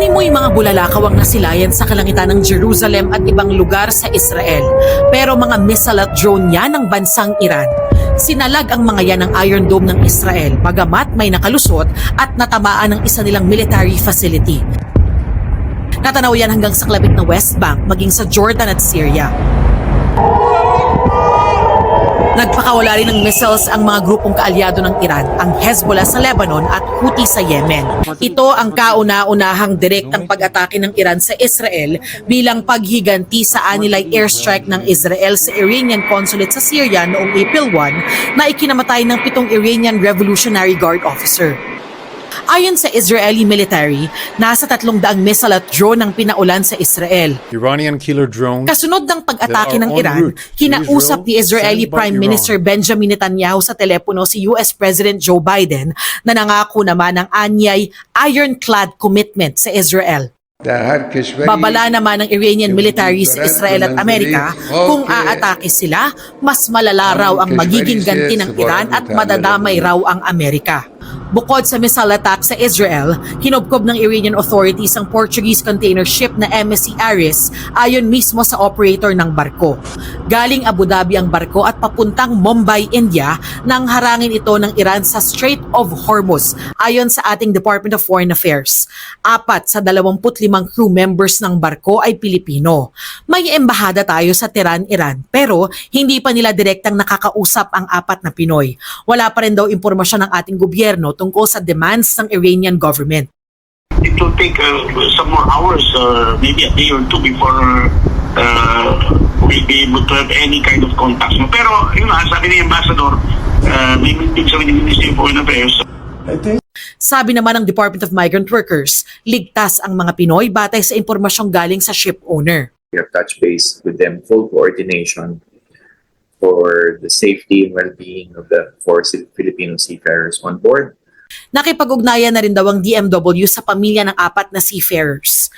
Animoy mga bulalakaw ang nasilayan sa kalangitan ng Jerusalem at ibang lugar sa Israel. Pero mga missile at drone yan ng bansang Iran. Sinalag ang mga yan ng Iron Dome ng Israel bagamat may nakalusot at natamaan ng isa nilang military facility. Natanaw yan hanggang sa klabit na West Bank maging sa Jordan at Syria. Nagpakawala rin ng missiles ang mga grupong kaalyado ng Iran, ang Hezbollah sa Lebanon at Houthi sa Yemen. Ito ang kauna-unahang direktang pag-atake ng Iran sa Israel bilang paghiganti sa anilay airstrike ng Israel sa Iranian consulate sa Syria noong April 1 na ikinamatay ng pitong Iranian Revolutionary Guard officer. Ayon sa Israeli military, nasa 300 missile at drone ang pinaulan sa Israel. Iranian killer drone Kasunod ng pag-atake ng Iran, kinausap ni Israeli Prime Minister Benjamin Netanyahu sa telepono si US President Joe Biden na nangako naman ng anyay ironclad commitment sa Israel. Babala naman ng Iranian military sa Israel at Amerika kung aatake sila, mas malala raw ang magiging ganti ng Iran at madadamay raw ang Amerika. Bukod sa missile attack sa Israel, kinubkob ng Iranian authorities ang Portuguese container ship na MSC Aris ayon mismo sa operator ng barko. Galing Abu Dhabi ang barko at papuntang Mumbai, India nang harangin ito ng Iran sa Strait of Hormuz ayon sa ating Department of Foreign Affairs. Apat sa 25 crew members ng barko ay Pilipino. May embahada tayo sa Tehran, Iran, pero hindi pa nila direktang nakakausap ang apat na Pinoy. Wala pa rin daw impormasyon ng ating gobyerno tungkol sa demands ng Iranian government. it will take uh, some more hours, uh, maybe a day or two before uh, we'll be able to have any kind of contact. Pero, yun nga, sabi ni Ambassador, uh, may meeting sa Ministry of Foreign Affairs. Sabi naman ng Department of Migrant Workers, ligtas ang mga Pinoy batay sa impormasyong galing sa ship owner. We have touch base with them, full coordination for the safety and well-being of the four Filipino seafarers on board. Nakipag-ugnayan na rin daw ang DMW sa pamilya ng apat na seafarers.